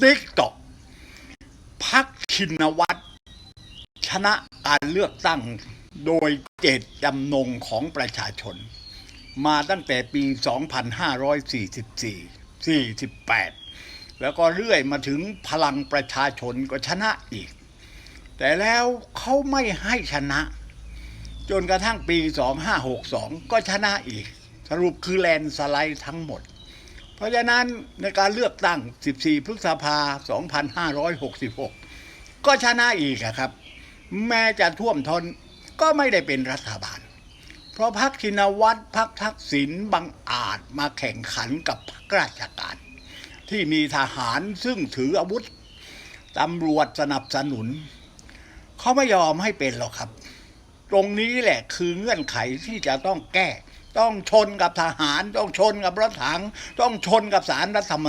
ติ๊กตอกพักชินวัตรชนะการเลือกตั้งโดยเจตจำนงของประชาชน มาตั้งแต่ปี 2544 48 แล้วก็เรื่อยมาถึงพลังประชาชนก็ชนะอีก แต่แล้วเขาไม่ให้ชนะ จนกระทั่งปี 2562 ก็ชนะอีก สรุปคือแลนสไลด์ทั้งหมด ราะฉะนั้นในการเลือกตั้ง 14 พฤษภา 2566 ก็ชนะอีกครับ แม้จะท่วมทนก็ไม่ได้เป็นรัฐบาล เพราะพรรคชินวัตรพรรคทักษิณบังอาจมาแข่งขันกับพรรคราชการ ที่มีทหารซึ่งถืออาวุธตำรวจสนับสนุน เขาไม่ยอมให้เป็นหรอกครับ ตรงนี้แหละคือเงื่อนไขที่จะต้องแก้ ต้องชนกับทหาร ต้องชนกับรถถัง ต้องชนกับสารรัฐธรรม